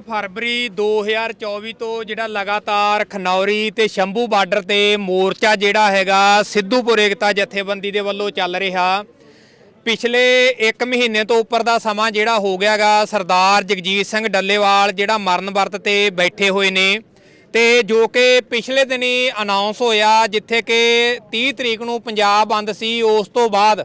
ਫਰਵਰੀ 2024 ਤੋਂ ਜਿਹੜਾ ਲਗਾਤਾਰ ਖਨੌਰੀ ਤੇ ਸ਼ੰਭੂ ਬਾਰਡਰ ਤੇ ਮੋਰਚਾ ਜਿਹੜਾ ਹੈਗਾ ਸਿੱਧੂਪੁਰ ਏਕਤਾ ਜਥੇਬੰਦੀ ਦੇ ਵੱਲੋਂ ਚੱਲ ਰਿਹਾ। ਪਿਛਲੇ 1 ਮਹੀਨੇ ਤੋਂ ਉੱਪਰ ਦਾ ਸਮਾਂ ਜਿਹੜਾ ਹੋ ਗਿਆਗਾ, ਸਰਦਾਰ ਜਗਜੀਤ ਸਿੰਘ ਡੱਲੇਵਾਲ ਜਿਹੜਾ ਮਰਨ ਵਰਤ ਤੇ ਬੈਠੇ ਹੋਏ ਨੇ ਤੇ ਜੋ ਕਿ ਪਿਛਲੇ ਦਿਨੀ ਅਨਾਉਂਸ ਹੋਇਆ ਜਿੱਥੇ ਕਿ 30 ਤਰੀਕ ਨੂੰ ਪੰਜਾਬ ਬੰਦ ਸੀ, ਉਸ ਤੋਂ ਬਾਅਦ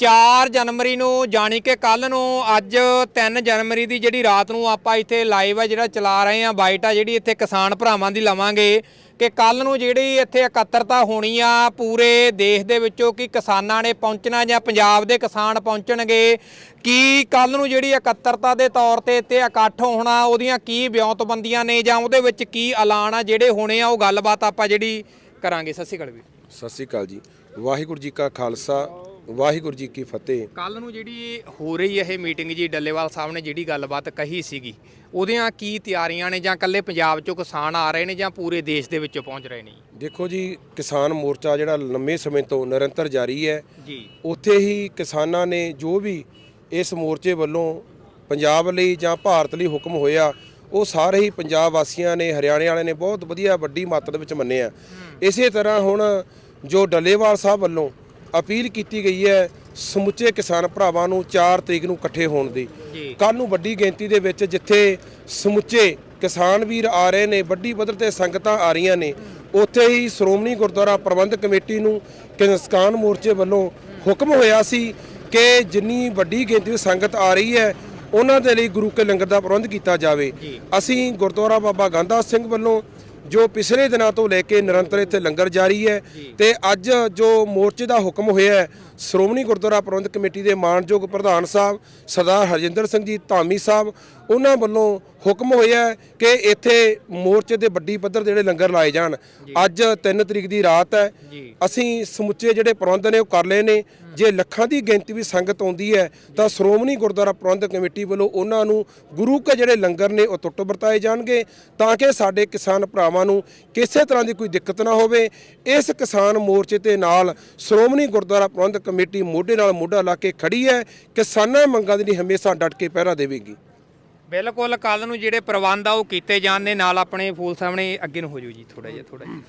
4 ਜਨਵਰੀ ਨੂੰ ਜਾਣੀ ਕਿ ਕੱਲ ਨੂੰ ਅੱਜ 3 ਜਨਵਰੀ ਦੀ ਜਿਹੜੀ ਰਾਤ ਨੂੰ ਆਪਾਂ ਇੱਥੇ ਲਾਈਵ ਆ ਜਿਹੜਾ ਚਲਾ ਰਹੇ ਆ ਬਾਈਟ ਆ ਜਿਹੜੀ ਇੱਥੇ ਕਿਸਾਨ ਭਰਾਵਾਂ ਦੀ ਲਵਾਂਗੇ ਕਿ ਕੱਲ ਨੂੰ ਜਿਹੜੀ ਇੱਥੇ ਇਕੱਤਰਤਾ ਹੋਣੀ ਆ ਪੂਰੇ ਦੇਸ਼ ਦੇ ਵਿੱਚੋਂ ਕਿ ਕਿਸਾਨਾਂ ਨੇ ਪਹੁੰਚਣਾ ਜਾਂ ਪੰਜਾਬ ਦੇ ਕਿਸਾਨ ਪਹੁੰਚਣਗੇ, ਕੀ ਕੱਲ ਨੂੰ ਜਿਹੜੀ ਇਕੱਤਰਤਾ ਦੇ ਤੌਰ ਤੇ ਇੱਥੇ ਇਕੱਠ ਹੋਣਾ, ਉਹਦੀਆਂ ਕੀ ਵਿਉਂਤਬੰਦੀਆਂ ਨੇ ਜਾਂ ਉਹਦੇ ਵਿੱਚ ਕੀ ਐਲਾਨ ਆ ਜਿਹੜੇ ਹੋਣੇ ਆ, ਉਹ ਗੱਲਬਾਤ ਆਪਾਂ ਜਿਹੜੀ ਕਰਾਂਗੇ। ਸਤਿ ਸ਼੍ਰੀ ਅਕਾਲ ਵੀ ਸਤਿ ਸ੍ਰੀ ਅਕਾਲ ਜੀ। ਵਾਹਿਗੁਰੂ ਜੀ ਕਾ ਖਾਲਸਾ ਵਾਹਿਗੁਰੂ ਜੀ ਕੀ ਫਤਿਹ। ਕੱਲ ਨੂੰ ਜਿਹੜੀ ਹੋ ਰਹੀ ਇਹ ਮੀਟਿੰਗ ਜੀ ਡੱਲੇਵਾਲ ਸਾਹਿਬ ਨੇ ਜਿਹੜੀ ਗੱਲਬਾਤ ਕਹੀ ਸੀਗੀ ਉਹਦੀਆਂ ਕੀ ਤਿਆਰੀਆਂ ਨੇ ਜਾਂ ਕੱਲੇ ਪੰਜਾਬ ਚੋਂ ਕਿਸਾਨ ਆ ਰਹੇ ਨੇ ਜਾਂ ਪੂਰੇ ਦੇਸ਼ ਦੇ ਵਿੱਚੋਂ ਪਹੁੰਚ ਰਹੇ ਨੇ? ਦੇਖੋ ਜੀ ਕਿਸਾਨ ਮੋਰਚਾ ਜਿਹੜਾ ਲੰਮੇ ਸਮੇਂ ਤੋਂ ਨਿਰੰਤਰ ਜਾਰੀ ਹੈ। ਜੀ। ਉੱਥੇ ਹੀ ਕਿਸਾਨਾਂ ਨੇ ਜੋ ਵੀ ਇਸ ਮੋਰਚੇ ਵੱਲੋਂ ਪੰਜਾਬ ਲਈ ਜਾਂ ਭਾਰਤ ਲਈ ਹੁਕਮ ਹੋਇਆ ਉਹ ਸਾਰੇ ਹੀ ਪੰਜਾਬ ਵਾਸੀਆਂ ਨੇ ਹਰਿਆਣੇ ਵਾਲਿਆਂ ਨੇ ਬਹੁਤ ਵਧੀਆ ਵੱਡੀ ਮਾਤਰਾ ਵਿੱਚ ਮੰਨਿਆ। ਇਸੇ ਤਰ੍ਹਾਂ ਹੁਣ ਜੋ ਡੱਲੇਵਾਲ ਸਾਹਿਬ ਵੱਲੋਂ ਅਪੀਲ ਕੀਤੀ ਗਈ ਹੈ ਸਮੁੱਚੇ ਕਿਸਾਨ ਭਰਾਵਾਂ ਨੂੰ 4 ਤਰੀਕ ਨੂੰ ਇਕੱਠੇ ਹੋਣ ਦੀ। ਕੱਲ ਨੂੰ ਵੱਡੀ ਗਿਣਤੀ ਦੇ ਵਿੱਚ ਜਿੱਥੇ ਸਮੁੱਚੇ ਕਿਸਾਨ ਵੀਰ ਆ ਰਹੇ ਨੇ ਵੱਡੀ ਪੱਧਰ ਤੇ ਸੰਗਤਾਂ ਆ ਰਹੀਆਂ ਨੇ ਉੱਥੇ ਹੀ ਸ਼੍ਰੋਮਣੀ ਗੁਰਦੁਆਰਾ ਪ੍ਰਬੰਧਕ ਕਮੇਟੀ ਨੂੰ ਕਿਸਾਨ ਮੋਰਚੇ ਵੱਲੋਂ ਹੁਕਮ ਹੋਇਆ ਸੀ ਕਿ ਜਿੰਨੀ ਵੱਡੀ ਗਿਣਤੀ ਵਿੱਚ ਸੰਗਤ ਆ ਰਹੀ ਹੈ ਉਹਨਾਂ ਦੇ ਲਈ ਗੁਰੂ ਕੇ ਲੰਗਰ ਦਾ ਪ੍ਰਬੰਧ ਕੀਤਾ ਜਾਵੇ। ਅਸੀਂ ਗੁਰਦੁਆਰਾ ਬਾਬਾ ਗਾਂਧਾ ਸਿੰਘ ਵੱਲੋਂ ਜੋ ਪਿਛਲੇ ਦਿਨਾਂ ਤੋਂ ਲੈ ਕੇ ਨਿਰੰਤਰ ਇੱਥੇ ਲੰਗਰ ਜਾਰੀ ਹੈ ਤੇ ਅੱਜ ਜੋ ਮੋਰਚੇ ਦਾ ਹੁਕਮ ਹੋਇਆ ਹੈ ਸ਼੍ਰੋਮਣੀ ਗੁਰਦੁਆਰਾ ਪ੍ਰਬੰਧਕ ਕਮੇਟੀ ਦੇ ਮਾਨਯੋਗ ਪ੍ਰਧਾਨ ਸਾਹਿਬ ਸਰਦਾਰ ਹਰਜਿੰਦਰ ਸਿੰਘ ਜੀ ਧਾਮੀ ਸਾਹਿਬ ਉਹਨਾਂ ਵੱਲੋਂ ਹੁਕਮ ਹੋਇਆ ਕਿ ਇੱਥੇ ਮੋਰਚੇ ਦੇ ਵੱਡੀ ਪੱਧਰ ਜਿਹੜੇ ਲੰਗਰ ਲਾਏ ਜਾਣ। ਅੱਜ 3 ਤਰੀਕ ਦੀ ਰਾਤ ਹੈ। ਅਸੀਂ ਸਮੁੱਚੇ ਜਿਹੜੇ ਪ੍ਰਬੰਧ ਨੇ ਉਹ ਕਰ ਲਏ ਨੇ। ਜੇ ਲੱਖਾਂ ਦੀ ਗਿਣਤੀ ਵੀ ਸੰਗਤ ਆਉਂਦੀ ਹੈ ਤਾਂ ਸ਼੍ਰੋਮਣੀ ਗੁਰਦੁਆਰਾ ਪ੍ਰਬੰਧਕ ਕਮੇਟੀ ਵੱਲੋਂ ਉਹਨਾਂ ਨੂੰ ਗੁਰੂ ਕੇ ਜਿਹੜੇ ਲੰਗਰ ਨੇ ਉਹ ਟੁੱਟ ਵਰਤਾਏ ਜਾਣਗੇ ਤਾਂ ਕਿ ਸਾਡੇ ਕਿਸਾਨ ਭਰਾਵਾਂ ਨੂੰ ਕਿਸੇ ਤਰ੍ਹਾਂ ਦੀ ਕੋਈ ਦਿੱਕਤ ਨਾ ਹੋਵੇ। ਇਸ ਕਿਸਾਨ ਮੋਰਚੇ ਤੇ ਨਾਲ ਸ਼੍ਰੋਮਣੀ ਗੁਰਦੁਆਰਾ ਪ੍ਰਬੰਧਕ ਕਮੇਟੀ ਮੋਢੇ ਨਾਲ ਮੋਢਾ ਲਾ ਕੇ ਖੜੀ ਹੈ। ਕਿਸਾਨਾਂ ਮੰਗਾਂ ਦੇ ਲਈ ਹਮੇਸ਼ਾ ਡਟ ਕੇ ਪਹਿਰਾ ਦੇਵੇਗੀ। ਬਿਲਕੁਲ ਕੱਲ ਨੂੰ ਜਿਹੜੇ ਪ੍ਰਬੰਧ ਆ ਉਹ ਕੀਤੇ ਜਾਣ ਨੇ ਨਾਲ ਆਪਣੇ ਫੂਲ ਸਾਹਮਣੇ ਅੱਗੇ ਨੂੰ ਹੋ ਜਾਓ ਜੀ ਥੋੜਾ ਜਿਹਾ ਥੋੜਾ ਜਿਹਾ।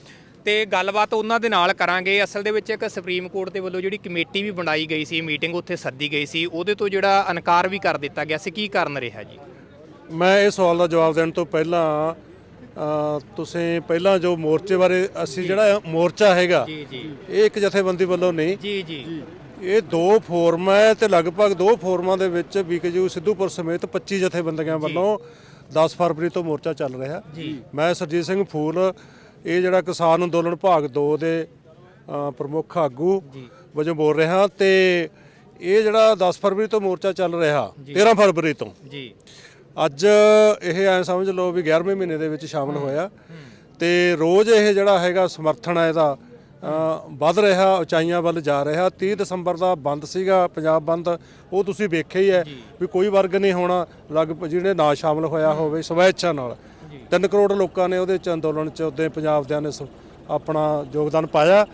ਤੇ ਗੱਲਬਾਤ ਉਹਨਾਂ ਦੇ ਨਾਲ ਕਰਾਂਗੇ। ਅਸਲ ਦੇ ਵਿੱਚ ਇੱਕ ਸੁਪਰੀਮ ਕੋਰਟ ਦੇ ਵੱਲੋਂ ਜਿਹੜੀ ਕਮੇਟੀ ਵੀ ਬਣਾਈ ਗਈ ਸੀ ਮੀਟਿੰਗ ਉੱਥੇ ਸੱਦੀ ਗਈ ਸੀ ਉਹਦੇ ਤੋਂ ਜਿਹੜਾ ਇਨਕਾਰ ਵੀ ਕਰ ਦਿੱਤਾ ਗਿਆ ਸੀ। ਕੀ ਕਾਰਨ ਰਿਹਾ ਜੀ? ਮੈਂ ਇਹ ਸਵਾਲ ਦਾ ਜਵਾਬ ਦੇਣ ਤੋਂ ਪਹਿਲਾਂ ਤੁਸੀਂ ਪਹਿਲਾਂ ਜੋ ਮੋਰਚੇ ਬਾਰੇ ਅਸੀਂ ਜਿਹੜਾ ਮੋਰਚਾ ਹੈਗਾ ਜੀ ਜੀ। ਇਹ ਇੱਕ ਜਥੇਬੰਦੀ ਵੱਲੋਂ ਨਹੀਂ। ਜੀ ਜੀ। ਇਹ ਦੋ ਫੋਰਮ ਹੈ ਤੇ ਲਗਭਗ ਦੋ ਫੋਰਮਾਂ ਦੇ ਵਿੱਚ ਬੀਕੇਯੂ ਸਿੱਧੂਪੁਰ ਸਮੇਤ 25 ਜਥੇਬੰਦੀਆਂ ਵੱਲੋਂ 10 ਫਰਵਰੀ ਤੋਂ ਮੋਰਚਾ ਚੱਲ ਰਿਹਾ। ਮੈਂ ਸਰਜੀਤ ਸਿੰਘ ਫੂਲ ਇਹ ਜਿਹੜਾ ਕਿਸਾਨ ਅੰਦੋਲਨ ਭਾਗ 2 ਦੇ ਪ੍ਰਮੁੱਖ ਆਗੂ ਵਜੋਂ ਬੋਲ ਰਿਹਾ ਤੇ ਇਹ ਜਿਹੜਾ 10 ਫਰਵਰੀ ਤੋਂ ਮੋਰਚਾ ਚੱਲ ਰਿਹਾ 13 ਫਰਵਰੀ ਤੋਂ। ਜੀ। ਅੱਜ ਇਹ ਐ ਸਮਝ ਲਓ ਵੀ 11ਵੇਂ ਮਹੀਨੇ ਦੇ ਵਿੱਚ ਸ਼ਾਮਲ ਹੋਇਆ। ਤੇ ਰੋਜ਼ ਇਹ ਜਿਹੜਾ ਹੈਗਾ ਸਮਰਥਨ ਹੈ ਇਹਦਾ ਵੱਧ ਰਿਹਾ ਉਚਾਈਆਂ ਵੱਲ ਜਾ ਰਿਹਾ। 30 ਦਸੰਬਰ ਦਾ ਬੰਦ ਸੀਗਾ ਪੰਜਾਬ ਬੰਦ ਉਹ ਤੁਸੀਂ ਵੇਖਿਆ ਹੀ ਹੈ ਵੀ ਕੋਈ ਵਰਗ ਨਹੀਂ ਹੋਣਾ ਲਗਭਗ ਜਿਹਨੇ ਨਾ ਸ਼ਾਮਲ ਹੋਇਆ ਹੋਵੇ ਸਵੈਚਾ ਨਾਲ। 3 ਕਰੋੜ ਲੋਕਾਂ ਨੇ ਉਹਦੇ ਚ ਅੰਦੋਲਨ ਚ ਉਹਦੇ ਪੰਜਾਬ ਦਿਆਂ ਨੇ ਆਪਣਾ ਯੋਗਦਾਨ ਪਾਇਆ।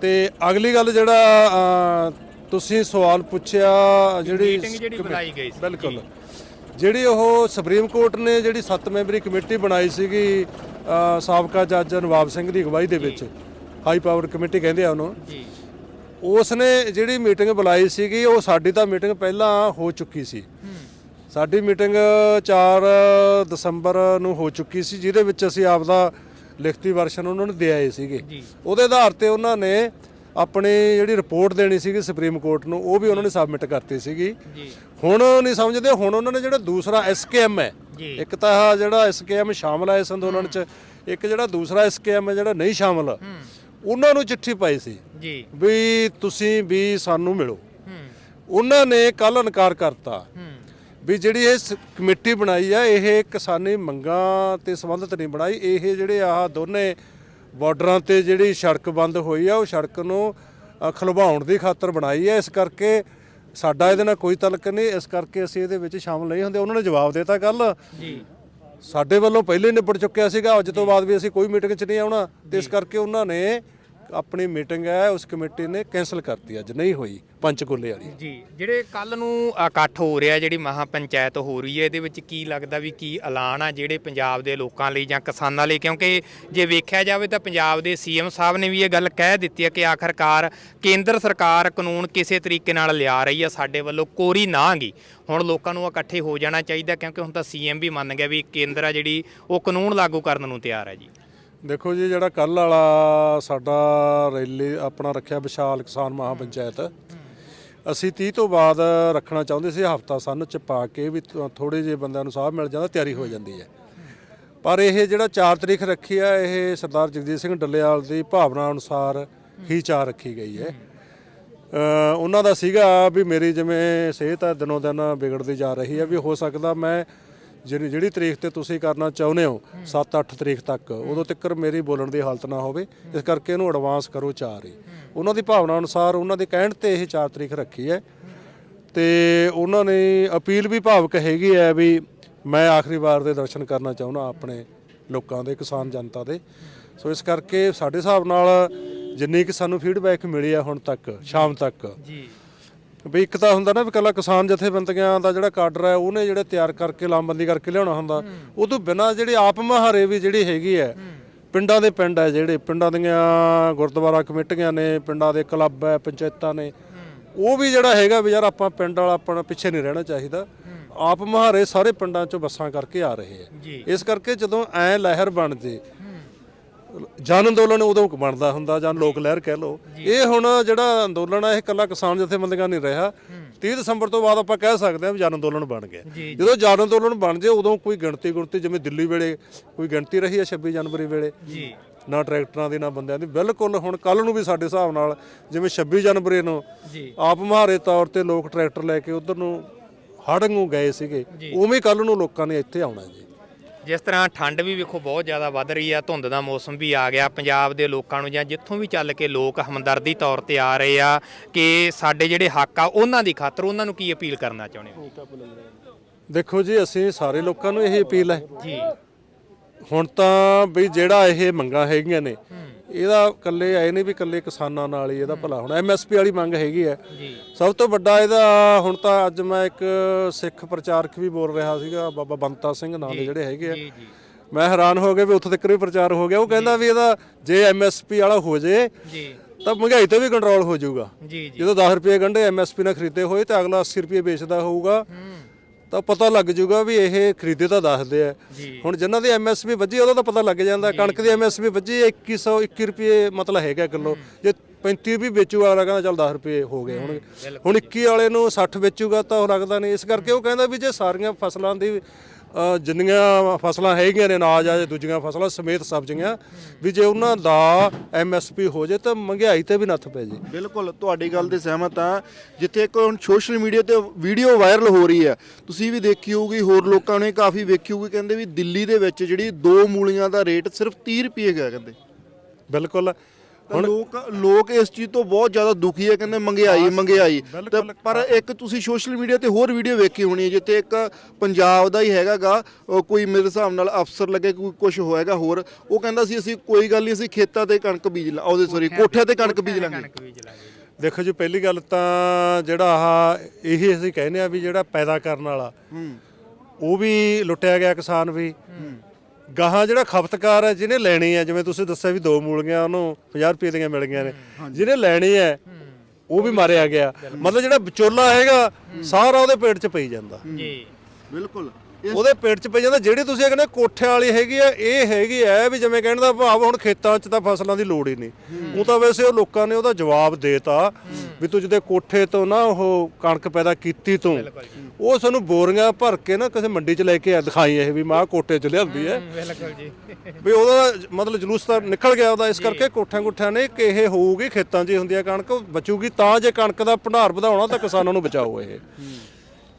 ਤੇ ਅਗਲੀ ਗੱਲ ਜਿਹੜਾ ਤੁਸੀਂ ਸਵਾਲ ਪੁੱਛਿਆ ਜਿਹੜੀ ਮੀਟਿੰਗ ਜਿਹੜੀ ਬਣਾਈ ਗਈ ਸੀ। ਬਿਲਕੁਲ। ਜਿਹੜੀ ਉਹ ਸੁਪਰੀਮ ਕੋਰਟ ਨੇ ਜਿਹੜੀ 7 ਮੈਂਬਰੀ ਕਮੇਟੀ ਬਣਾਈ ਸੀਗੀ ਸਾਬਕਾ ਜੱਜ ਨਵਾਬ ਸਿੰਘ ਦੀ ਅਗਵਾਈ ਦੇ ਵਿੱਚ। ਹਾਈ ਪਾਵਰ ਕਮੇਟੀ ਕਹਿੰਦੇ ਆ ਉਹਨੂੰ। ਜੀ। ਉਸ ਨੇ ਜਿਹੜੀ ਮੀਟਿੰਗ ਬੁਲਾਈ ਸੀਗੀ ਉਹ ਸਾਡੀ ਤਾਂ ਮੀਟਿੰਗ ਪਹਿਲਾਂ ਹੋ ਚੁੱਕੀ ਸੀ। ਸਾਡੀ ਮੀਟਿੰਗ 4 ਦਸੰਬਰ ਨੂੰ ਹੋ ਚੁੱਕੀ ਸੀ ਜਿਹਦੇ ਵਿੱਚ ਅਸੀਂ ਆਪਦਾ ਲਿਖਤੀ ਵਰਸ਼ਨ ਉਹਨਾਂ ਨੂੰ ਦੇ ਆਏ ਸੀਗੇ। ਉਹਦੇ ਆਧਾਰ ਤੇ ਉਹਨਾਂ ਨੇ ਆਪਣੀ ਜਿਹੜੀ ਰਿਪੋਰਟ ਦੇਣੀ ਸੀਗੀ ਸੁਪਰੀਮ ਕੋਰਟ ਨੂੰ ਉਹ ਵੀ ਉਹਨਾਂ ਨੇ ਸਬਮਿਟ ਕਰਤੀ ਸੀਗੀ। ਹੁਣ ਨਹੀਂ ਸਮਝਦੇ ਹੁਣ ਉਹਨਾਂ ਨੇ ਜਿਹੜਾ ਦੂਸਰਾ ਐਸਕੇਐਮ ਹੈ। ਇੱਕ ਤਾਂ ਜਿਹੜਾ ਐਸਕੇਐਮ ਸ਼ਾਮਲ ਹੈ ਇਸ ਅੰਦੋਲਨ 'ਚ ਇੱਕ ਜਿਹੜਾ ਦੂਸਰਾ ਐਸਕੇਐਮ ਹੈ ਜਿਹੜਾ ਨਹੀਂ ਸ਼ਾਮਲ ਉਹਨਾਂ ਨੂੰ ਚਿੱਠੀ ਪਾਈ ਸੀ ਜੀ। ਵੀ ਤੁਸੀਂ ਵੀ ਸਾਨੂੰ ਮਿਲੋ। ਹੂੰ। ਉਹਨਾਂ ਨੇ ਕੱਲ ਇਨਕਾਰ ਕਰਤਾ ਹੂੰ। ਵੀ ਜਿਹੜੀ ਇਹ ਕਮੇਟੀ ਬਣਾਈ ਆ ਇਹ ਕਿਸਾਨੀ ਮੰਗਾਂ ਤੇ ਸੰਬੰਧਿਤ ਨਹੀਂ ਬਣਾਈ। ਇਹ ਜਿਹੜੇ ਆਹ ਦੋਨੇ ਬਾਰਡਰਾਂ ਤੇ ਜਿਹੜੀ ਸੜਕ ਬੰਦ ਹੋਈ ਆ ਉਹ ਸੜਕ ਨੂੰ ਖਲਵਾਉਣ ਦੀ ਖਾਤਰ ਬਣਾਈ ਹੈ ਇਸ ਕਰਕੇ ਸਾਡਾ ਇਹਦੇ ਨਾਲ ਕੋਈ ਤਲਕ ਨਹੀਂ। ਇਸ ਕਰਕੇ ਅਸੀਂ ਇਹਦੇ ਵਿੱਚ ਸ਼ਾਮਲ ਨਹੀਂ ਹੁੰਦੇ। ਉਹਨਾਂ ਨੇ ਜਵਾਬ ਦਿੱਤਾ ਕੱਲ ਜੀ। ਸਾਡੇ ਵੱਲੋਂ ਪਹਿਲੇ ਨਿਬੜ ਚੁੱਕਿਆ ਸੀਗਾ। ਅੱਜ ਤੋਂ ਬਾਅਦ ਵੀ ਅਸੀਂ ਕੋਈ ਮੀਟਿੰਗ 'ਚ ਨਹੀਂ ਆਉਣਾ। ਤੇ ਇਸ ਕਰਕੇ ਉਹਨਾਂ ਨੇ ਆਪਣੀ ਮੀਟਿੰਗ ਹੈ, ਉਸ ਕਮੇਟੀ ਨੇ ਕੈਨਸਲ ਕਰਤੀ ਅੱਜ, ਨਹੀਂ ਹੋਈ, ਪੰਚਕੂਲੇ ਵਾਲੀ। ਜੀ, ਜਿਹੜੇ ਕੱਲ ਨੂੰ ਇਕੱਠ ਹੋ ਰਿਹਾ, ਜਿਹੜੀ ਮਹਾ ਪੰਚਾਇਤ ਹੋ ਰਹੀ ਹੈ, ਇਹਦੇ ਵਿੱਚ ਕੀ ਲੱਗਦਾ ਵੀ ਕੀ ਐਲਾਨ ਆ ਜਿਹੜੇ ਪੰਜਾਬ ਦੇ ਲੋਕਾਂ ਲਈ ਜਾਂ ਕਿਸਾਨਾਂ ਲਈ? ਕਿਉਂਕਿ ਜੇ ਵੇਖਿਆ ਜਾਵੇ ਤਾਂ ਪੰਜਾਬ ਦੇ ਸੀਐਮ ਸਾਹਿਬ ਨੇ ਵੀ ਇਹ ਗੱਲ ਕਹਿ ਦਿੱਤੀ ਹੈ ਕਿ ਆਖਰਕਾਰ ਕੇਂਦਰ ਸਰਕਾਰ ਕਾਨੂੰਨ ਕਿਸੇ ਤਰੀਕੇ ਨਾਲ ਲਿਆ ਰਹੀ ਹੈ ਸਾਡੇ ਵੱਲੋਂ ਕੋਰੀ ਨਾਂਗੀ। ਹੁਣ ਲੋਕਾਂ ਨੂੰ ਇਕੱਠੇ ਹੋ ਜਾਣਾ ਚਾਹੀਦਾ, ਕਿਉਂਕਿ ਹੁਣ ਤਾਂ ਸੀਐਮ ਵੀ ਮੰਨ ਗਿਆ ਵੀ ਕੇਂਦਰ ਆ ਜਿਹੜੀ, ਉਹ ਕਾਨੂੰਨ ਲਾਗੂ ਕਰਨ ਨੂੰ ਤਿਆਰ ਹੈ ਜੀ। ਦੇਖੋ ਜੀ ਜਿਹੜਾ ਕੱਲ ਵਾਲਾ ਸਾਡਾ ਰੈਲੀ ਆਪਣਾ ਰੱਖਿਆ ਵਿਸ਼ਾਲ ਕਿਸਾਨ ਮਹਾ ਪੰਚਾਇਤ। ਅਸੀਂ 30 ਤੋਂ ਬਾਅਦ ਰੱਖਣਾ ਚਾਹੁੰਦੇ ਸੀ ਹਫਤਾ ਸਨ ਚ ਪਾ ਕੇ ਵੀ ਥੋੜੇ ਜਿਹੇ ਬੰਦਿਆਂ ਨੂੰ ਸਾਹ ਮਿਲ ਜਾਂਦਾ ਤਿਆਰੀ ਹੋ ਜਾਂਦੀ ਹੈ। ਪਰ ਇਹ ਜਿਹੜਾ 4 ਤਰੀਕ ਰੱਖੀ ਆ ਇਹ ਸਰਦਾਰ ਜਗਜੀਤ ਸਿੰਘ ਡੱਲੇਵਾਲ ਦੀ ਭਾਵਨਾ ਅਨੁਸਾਰ ਹੀ। 4 ਰੱਖੀ ਗਈ ਹੈ। ਉਹਨਾਂ ਦਾ ਸੀਗਾ ਵੀ ਮੇਰੀ ਜਿਵੇਂ ਸਿਹਤ ਹੈ ਦਿਨੋਂ ਦਿਨ ਵਿਗੜਦੀ ਜਾ ਰਹੀ ਹੈ ਵੀ ਹੋ ਸਕਦਾ ਮੈਂ ਜਿਹੜੀ ਜਿਹੜੀ ਤਰੀਕ ਤੇ ਤੁਸੀਂ ਕਰਨਾ ਚਾਹੁੰਦੇ ਹੋ 7-8 ਤਰੀਕ ਤੱਕ ਉਦੋਂ ਤੱਕ ਮੇਰੀ ਬੋਲਣ ਦੀ ਹਾਲਤ ਨਾ ਹੋਵੇ। ਇਸ ਕਰਕੇ ਇਹਨੂੰ ਐਡਵਾਂਸ ਕਰੋ 4 ਹੀ। ਉਹਨਾਂ ਦੀ ਭਾਵਨਾ ਅਨੁਸਾਰ ਉਹਨਾਂ ਦੇ ਕਹਿਣ ਤੇ ਇਹ 4 ਤਰੀਕ ਰੱਖੀ ਹੈ। ਤੇ ਉਹਨਾਂ ਨੇ ਅਪੀਲ ਵੀ ਭਾਵਕ ਹੈਗੀ ਹੈ ਵੀ ਮੈਂ ਆਖਰੀ ਵਾਰ ਦੇ ਦਰਸ਼ਨ ਕਰਨਾ ਚਾਹੁੰਦਾ ਆਪਣੇ ਲੋਕਾਂ ਦੇ ਕਿਸਾਨ ਜਨਤਾ ਦੇ। ਸੋ ਇਸ ਕਰਕੇ ਸਾਡੇ ਹਿਸਾਬ ਨਾਲ ਜਿੰਨੀ ਕਿ ਸਾਨੂੰ ਫੀਡਬੈਕ ਮਿਲੀ ਆ ਹੁਣ ਤੱਕ ਸ਼ਾਮ ਤੱਕ ਜੀ। ਵੀ ਇੱਕ ਤਾਂ ਹੁੰਦਾ ਨਾ ਵੀ ਕੱਲਾ ਕਿਸਾਨ ਜਥੇਬੰਦੀਆਂ ਦਾ ਜਿਹੜਾ ਕਾਡਰ ਹੈ ਉਹਨੇ ਜਿਹੜੇ ਤਿਆਰ ਕਰਕੇ ਲਾਮਬੰਦੀ ਕਰਕੇ ਲਿਆਉਣਾ ਹੁੰਦਾ। ਉਹ ਤੋਂ ਬਿਨਾਂ ਜਿਹੜੇ ਆਪ ਮਹਾਰੇ ਵੀ ਜਿਹੜੀ ਹੈਗੀ ਹੈ ਪਿੰਡਾਂ ਦੇ ਪਿੰਡ ਹੈ ਜਿਹੜੇ ਪਿੰਡਾਂ ਦੀਆਂ ਗੁਰਦੁਆਰਾ ਕਮੇਟੀਆਂ ਨੇ ਪਿੰਡਾਂ ਦੇ ਕਲੱਬ ਹੈ ਪੰਚਾਇਤਾਂ ਨੇ। ਉਹ ਵੀ ਜਿਹੜਾ ਹੈਗਾ ਵੀ ਯਾਰ ਆਪਾਂ ਪਿੰਡ ਵਾਲਾ ਆਪਣਾ ਪਿੱਛੇ ਨਹੀਂ ਰਹਿਣਾ ਚਾਹੀਦਾ। ਆਪ ਮਹਾਰੇ ਸਾਰੇ ਪਿੰਡਾਂ ਚੋਂ ਬੱਸਾਂ ਕਰਕੇ ਆ ਰਹੇ ਜੀ। ਇਸ ਕਰਕੇ ਜਦੋਂ ਐ ਲਹਿਰ ਬਣ ਜੇ ਜਨ ਅੰਦੋਲਨ ਉਦੋਂ ਕੁ ਬਣਦਾ ਹੁੰਦਾ ਜਾਂ ਲੋਕ ਲਹਿਰ ਕਹਿ ਲਓ। ਇਹ ਹੁਣ ਜਿਹੜਾ ਅੰਦੋਲਨ ਆ ਇਹ ਕੱਲਾ ਕਿਸਾਨ ਜਥੇਬੰਦੀਆਂ ਨਹੀਂ ਰਿਹਾ। 30 ਦਸੰਬਰ ਤੋਂ ਬਾਅਦ ਆਪਾਂ ਕਹਿ ਸਕਦੇ ਹਾਂ ਵੀ ਜਨ ਅੰਦੋਲਨ ਬਣ ਗਿਆ। ਜਦੋਂ ਜਨ ਅੰਦੋਲਨ ਬਣ ਜੇ ਉਦੋਂ ਕੋਈ ਗਿਣਤੀ ਗੁਣਤੀ ਜਿਵੇਂ ਦਿੱਲੀ ਵੇਲੇ ਕੋਈ ਗਿਣਤੀ ਰਹੀ ਹੈ 26 ਜਨਵਰੀ ਵੇਲੇ। ਜੀ। ਨਾ ਟਰੈਕਟਰਾਂ ਦੀ ਨਾ ਬੰਦਿਆਂ ਦੀ। ਬਿਲਕੁਲ ਹੁਣ ਕੱਲ ਨੂੰ ਵੀ ਸਾਡੇ ਹਿਸਾਬ ਨਾਲ ਜਿਵੇਂ 26 ਜਨਵਰੀ ਨੂੰ ਆਪ ਮਹਾਰੇ ਤੌਰ ਤੇ ਲੋਕ ਟਰੈਕਟਰ ਲੈ ਕੇ ਉਧਰ ਨੂੰ ਹੜੰਗੂ ਗਏ ਸੀਗੇ। ਉਵੇਂ ਕੱਲ ਨੂੰ ਲੋਕਾਂ ਨੇ ਇੱਥੇ ਆਉਣਾ ਜੀ। ਜਿਸ ਤਰ੍ਹਾਂ ਠੰਡ ਵੀ ਵੇਖੋ ਬਹੁਤ ਜ਼ਿਆਦਾ ਵੱਧ ਰਹੀ ਆ ਧੁੰਦ ਦਾ ਮੌਸਮ ਵੀ ਆ ਗਿਆ। ਪੰਜਾਬ ਦੇ ਲੋਕਾਂ ਨੂੰ ਜਾਂ ਜਿੱਥੋਂ ਵੀ ਚੱਲ ਕੇ ਲੋਕ ਹਮਦਰਦੀ ਤੌਰ ਤੇ ਆ ਰਹੇ ਆ ਕਿ ਸਾਡੇ ਜਿਹੜੇ ਹੱਕ ਆ ਉਹਨਾਂ ਦੀ ਖਾਤਰ ਉਹਨਾਂ ਨੂੰ ਕੀ ਅਪੀਲ ਕਰਨਾ ਚਾਹੁੰਦੇ ਹੋ? ਦੇਖੋ ਜੀ ਅਸੀਂ ਸਾਰੇ ਲੋਕਾਂ ਨੂੰ ਇਹ ਅਪੀਲ ਹੈ। ਜੀ। ਹੁਣ ਤਾਂ ਵੀ ਜਿਹੜਾ ਇਹ ਮੰਗਾਂ ਹੈਗੀਆਂ ਨੇ ਇਹਦਾ ਇਕੱਲੇ ਆਏ ਨਹੀਂ ਵੀ ਇਕੱਲੇ ਕਿਸਾਨਾਂ ਨਾਲ ਹੀ ਇਹਦਾ ਭਲਾ ਹੋਣਾ। ਐਮਐਸਪੀ ਵਾਲੀ ਮੰਗ ਹੈਗੀ ਹੈ। ਜੀ। ਸਭ ਤੋਂ ਵੱਡਾ ਇਹਦਾ ਹੁਣ ਤਾਂ ਅੱਜ ਮੈਂ ਇੱਕ ਸਿੱਖ ਪ੍ਰਚਾਰਕ ਵੀ ਬੋਲ ਰਿਹਾ ਸੀਗਾ ਬਾਬਾ ਬੰਤਾ ਸਿੰਘ ਨਾਂ ਦੇ ਜਿਹੜੇ ਹੈਗੇ ਆ। ਜੀ ਜੀ। ਮੈਂ ਹੈਰਾਨ ਹੋ ਗਿਆ ਵੀ ਉੱਥੇ ਤੱਕ ਵੀ ਪ੍ਰਚਾਰ ਹੋ ਗਿਆ। ਉਹ ਕਹਿੰਦਾ ਵੀ ਇਹਦਾ ਜੇ ਐਮਐਸਪੀ ਵਾਲਾ ਹੋ ਜੇ ਜੀ। ਤਾਂ ਮਹਿੰਗਾਈ ਤੇ ਵੀ ਕੰਟਰੋਲ ਹੋ ਜਾਊਗਾ। ਜੀ ਜੀ। ਜਦੋਂ 10 ਰੁਪਏ ਗੰਢੇ ਐਮਐਸਪੀ ਨਾਲ ਖਰੀਦੇ ਹੋਏ ਤਾਂ ਅਗਲਾ 80 ਰੁਪਏ ਵੇਚਦਾ ਹੋਊਗਾ। ਤਾਂ ਪਤਾ ਲੱਗ ਜਾਊਗਾ ਵੀ ਇਹ ਖਰੀਦੇ ਤਾਂ ਦੱਸਦੇ ਆ। ਹੁਣ ਜਿਨ੍ਹਾਂ ਦੀ ਐਮਐਸਪੀ ਵੱਜੀ ਉਹਦਾ ਤਾਂ ਪਤਾ ਲੱਗ ਜਾਂਦਾ। ਕਣਕ ਦੀ ਐਮਐਸਪੀ ਵੱਜੀ 2121 ਰੁਪਏ ਮਤਲਬ ਹੈਗਾ ਕਿਲੋ। ਜੇ 35 ਵੀ ਵੇਚੂ ਵਾਲਾ ਕਹਿੰਦਾ ਚੱਲ 10 ਰੁਪਏ ਹੋ ਗਏ। ਹੁਣ ਹੁਣ 21 ਵਾਲੇ ਨੂੰ 60 ਵੇਚੂਗਾ ਤਾਂ ਉਹ ਲੱਗਦਾ ਨਹੀਂ। ਇਸ ਕਰਕੇ ਉਹ ਕਹਿੰਦਾ ਵੀ ਜੇ ਸਾਰੀਆਂ ਫਸਲਾਂ ਦੀ ਜਿੰਨੀਆਂ ਫਸਲਾਂ ਹੈਗੀਆਂ ਨੇ ਅਨਾਜ ਆ ਜਾਂ ਦੂਜੀਆਂ ਫਸਲਾਂ ਸਮੇਤ ਸਬਜ਼ੀਆਂ ਵੀ ਜੇ ਉਹਨਾਂ ਦਾ ਐਮਐਸਪੀ ਹੋ ਜੇ ਤਾਂ ਮਹਿੰਗਾਈ ਤੇ ਵੀ ਨੱਥ ਪੈ ਜੇ। ਬਿਲਕੁਲ ਤੁਹਾਡੀ ਗੱਲ ਤੇ ਸਹਿਮਤ ਆ ਜਿੱਥੇ ਇੱਕ ਹੁਣ ਸੋਸ਼ਲ ਮੀਡੀਆ ਤੇ ਵੀਡੀਓ ਵਾਇਰਲ ਹੋ ਰਹੀ ਹੈ ਤੁਸੀਂ ਵੀ ਦੇਖੀ ਹੋਊਗੀ ਹੋਰ ਲੋਕਾਂ ਨੇ ਕਾਫੀ ਵੇਖੀ ਹੋਊਗੀ ਕਹਿੰਦੇ ਵੀ ਦਿੱਲੀ ਦੇ ਵਿੱਚ ਜਿਹੜੀ ਦੋ ਮੂਲੀਆਂ ਦਾ ਰੇਟ ਸਿਰਫ 30 ਰੁਪਏ ਹੈਗਾ ਕਹਿੰਦੇ। ਬਿਲਕੁਲ ਤਾਂ ਲੋਕ ਲੋਕ ਇਸ ਚੀਜ਼ ਤੋਂ ਬਹੁਤ ਜ਼ਿਆਦਾ ਦੁਖੀ ਹੈ ਕਹਿੰਦੇ ਮੰਗਿਆਈ ਮੰਗਿਆਈ। ਤੇ ਪਰ ਇੱਕ ਤੁਸੀਂ ਸੋਸ਼ਲ ਮੀਡੀਆ ਤੇ ਹੋਰ ਵੀਡੀਓ ਵੇਖੀ ਹੋਣੀ ਹੈ ਜਿੱਥੇ ਇੱਕ ਪੰਜਾਬ ਦਾ ਹੀ ਹੈਗਾਗਾ ਕੋਈ ਮੇਰੇ ਹਿਸਾਬ ਨਾਲ ਅਫਸਰ ਲੱਗੇ ਕੋਈ ਕੁਝ ਹੋਏਗਾ ਹੋਰ ਉਹ ਕਹਿੰਦਾ ਸੀ ਅਸੀਂ ਕੋਈ ਗੱਲ ਨਹੀਂ ਅਸੀਂ ਖੇਤਾਂ ਤੇ ਕਣਕ ਬੀਜ ਲਾ ਉਹਦੇ ਸੌਰੀ ਕੋਠਿਆਂ ਤੇ ਕਣਕ ਬੀਜ ਲਾਂਗੇ। ਦੇਖੋ ਜੀ ਪਹਿਲੀ ਗੱਲ ਤਾਂ ਜਿਹੜਾ ਆਹ ਇਹੀ ਅਸੀਂ ਕਹਿੰਦੇ ਆ ਵੀ ਜਿਹੜਾ ਪੈਦਾ ਕਰਨ ਵਾਲਾ ਉਹ ਵੀ ਲੁੱਟਿਆ ਗਿਆ ਕਿਸਾਨ ਵੀ। ਗਾਹਾਂ ਜਿਹੜਾ ਖਪਤਕਾਰ ਹੈ ਜਿਹਨੇ ਲੈਣੀ ਹੈ ਜਿਵੇਂ ਤੁਸੀਂ ਦੱਸਿਆ ਵੀ ਦੋ ਮੂਲੀਆਂ ਉਹਨੂੰ 50 ਰੁਪਏ ਦੀਆਂ ਮਿਲ ਗਈਆਂ ਨੇ ਜਿਹਨੇ ਲੈਣੀ ਹੈ ਉਹ ਵੀ ਮਾਰਿਆ ਗਿਆ। ਮਤਲਬ ਜਿਹੜਾ ਵਿਚੋਲਾ ਹੈਗਾ ਸਾਰਾ ਉਹਦੇ ਪੇਟ 'ਚ ਪਈ ਜਾਂਦਾ। ਜੀ। ਬਿਲਕੁਲ। ਉਹਦੇ ਪੇਟ 'ਚ ਪਈ ਜਾਂਦਾ। ਜਿਹੜੀ ਤੁਸੀਂ ਕਹਿੰਦੇ ਕੋਠੇ ਵਾਲੀ ਹੈਗੀ ਆ ਇਹ ਹੈਗੀ ਆ ਵੀ ਜਿਵੇਂ ਕਹਿਣ ਦਾ ਭਾਵ ਹੁਣ ਖੇਤਾਂ 'ਚ ਤਾਂ ਫਸਲਾਂ ਦੀ ਲੋੜ ਹੀ ਨਹੀਂ। ਉਹ ਤਾਂ ਵੈਸੇ ਉਹ ਲੋਕਾਂ ਨੇ ਉਹਦਾ ਜਵਾਬ ਦੇਤਾ ਵੀ ਤੂੰ ਜਿਹਦੇ ਕੋਠੇ ਤੋਂ ਨਾ ਉਹ ਕਣਕ ਪੈਦਾ ਕੀਤੀ ਤੂੰ ਉਹ ਸਾਨੂੰ ਬੋਰੀਆਂ ਭਰ ਕੇ ਨਾ ਕਿਸੇ ਮੰਡੀ 'ਚ ਲੈ ਕੇ ਆ ਦਿਖਾਈ ਇਹ ਵੀ ਮਾਂ ਕੋਠੇ 'ਚ ਲਿਆਂਦੀ ਹੈ ਬਿਲਕੁਲ ਜੀ। ਵੀ ਉਹਦਾ ਮਤਲਬ ਜਲੂਸ ਤਾਂ ਨਿਕਲ ਗਿਆ ਉਹਦਾ ਇਸ ਕਰਕੇ ਕੋਠਿਆਂ ਕੋਠਿਆਂ ਨੇ ਕਿ ਇਹ ਹੋਊਗੀ ਖੇਤਾਂ 'ਚ ਹੀ ਹੁੰਦੀ ਕਣਕ ਬਚੂਗੀ ਤਾਂ ਜੇ ਕਣਕ ਦਾ ਭੰਡਾਰ ਵਧਾਉਣਾ ਤਾਂ ਕਿਸਾਨਾਂ ਨੂੰ ਬਚਾਓ ਇਹ।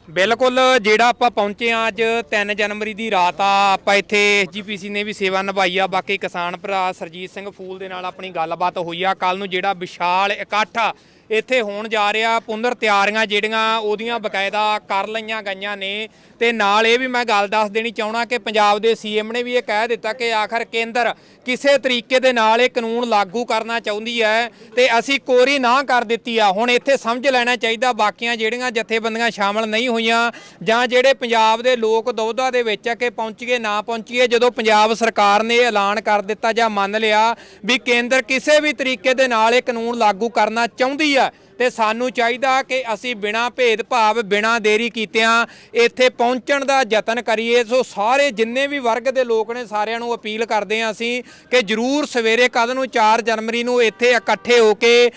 ਬਿਲਕੁਲ ਜਿਹੜਾ ਆਪਾਂ ਪਹੁੰਚੇ ਆ ਅੱਜ 3 ਜਨਵਰੀ ਦੀ ਰਾਤ ਆ ਆਪਾਂ ਇੱਥੇ ਜੀਪੀਸੀ ਨੇ ਵੀ ਸੇਵਾ ਨਿਭਾਈ ਆ। ਬਾਕੀ ਕਿਸਾਨ ਭਰਾ ਸਰਜੀਤ ਸਿੰਘ ਫੂਲ ਦੇ ਨਾਲ ਆਪਣੀ ਗੱਲਬਾਤ ਹੋਈ ਆ। ਕੱਲ ਨੂੰ ਜਿਹੜਾ ਵਿਸ਼ਾਲ ਇਕੱਠ ਆ ਇੱਥੇ ਹੋਣ ਜਾ ਰਿਹਾ ਪੁਨਰ ਤਿਆਰੀਆਂ ਜਿਹੜੀਆਂ ਉਹਦੀਆਂ ਬਕਾਇਦਾ ਕਰ ਲਈਆਂ ਗਈਆਂ ਨੇ। ਤੇ ਨਾਲ ਇਹ ਵੀ ਮੈਂ ਗੱਲ ਦੱਸ ਦੇਣੀ ਚਾਹਣਾ ਕਿ ਪੰਜਾਬ ਦੇ ਸੀਐਮ ਨੇ ਵੀ ਇਹ ਕਹਿ ਦਿੱਤਾ ਕਿ ਆਖਰ ਕੇਂਦਰ ਕਿਸੇ ਤਰੀਕੇ ਦੇ ਨਾਲ ਇਹ ਕਾਨੂੰਨ ਲਾਗੂ ਕਰਨਾ ਚਾਹੁੰਦੀ ਹੈ ਤੇ ਅਸੀਂ ਕੋਰੀ ਨਾ ਕਰ ਦਿੱਤੀ ਆ। ਹੁਣ ਇੱਥੇ ਸਮਝ ਲੈਣਾ ਚਾਹੀਦਾ ਬਾਕੀਆਂ ਜਿਹੜੀਆਂ ਜਥੇਬੰਦੀਆਂ ਸ਼ਾਮਲ ਨਹੀਂ ਹੋਈਆਂ ਜਾਂ ਜਿਹੜੇ ਪੰਜਾਬ ਦੇ ਲੋਕ ਦੁਵਿਧਾ ਦੇ ਵਿੱਚ ਆ ਕਿ ਪਹੁੰਚੀਏ ਨਾ ਪਹੁੰਚੀਏ, ਜਦੋਂ ਪੰਜਾਬ ਸਰਕਾਰ ਨੇ ਇਹ ਐਲਾਨ ਕਰ ਦਿੱਤਾ ਜਾਂ ਮੰਨ ਲਿਆ ਵੀ ਕੇਂਦਰ ਕਿਸੇ ਵੀ ਤਰੀਕੇ ਦੇ ਨਾਲ ਇਹ ਕਾਨੂੰਨ ਲਾਗੂ ਕਰਨਾ ਚਾਹੁੰਦੀ ਆ। ਤੇ ਸਾਨੂੰ ਚਾਹੀਦਾ ਕਿ ਅਸੀਂ ਬਿਨਾਂ ਭੇਦਭਾਵ, ਬਿਨਾਂ ਦੇਰੀ ਕੀਤਿਆਂ ਇੱਥੇ ਪਹੁੰਚਣ ਦਾ ਯਤਨ ਕਰੀਏ। ਸੋ ਸਾਰੇ ਜਿੰਨੇ ਵੀ ਵਰਗ ਦੇ ਲੋਕ ਨੇ, ਸਾਰਿਆਂ ਨੂੰ ਅਪੀਲ ਕਰਦੇ ਹਾਂ ਅਸੀਂ ਕਿ ਜਰੂਰ ਸਵੇਰੇ ਕਦ ਨੂੰ 4 ਜਨਵਰੀ ਨੂੰ ਇੱਥੇ ਇਕੱਠੇ ਹੋ ਕੇ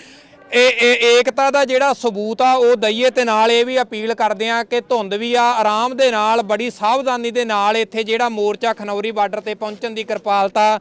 ਇਹ ਏਕਤਾ ਦਾ ਜਿਹੜਾ ਸਬੂਤ ਆ, ਉਹ ਦਈਏ ਤੇ ਨਾਲ ਇਹ ਵੀ ਅਪੀਲ ਕਰਦੇ ਆ ਕਿ ਧੁੰਦ ਵੀ ਆ, ਆਰਾਮ ਦੇ ਨਾਲ, ਬੜੀ ਸਾਵਧਾਨੀ ਦੇ ਨਾਲ ਇੱਥੇ ਜਿਹੜਾ ਮੋਰਚਾ ਖਨੌਰੀ ਬਾਰਡਰ ਤੇ ਪਹੁੰਚਣ ਦੀ ਕਿਰਪਾਲਤਾ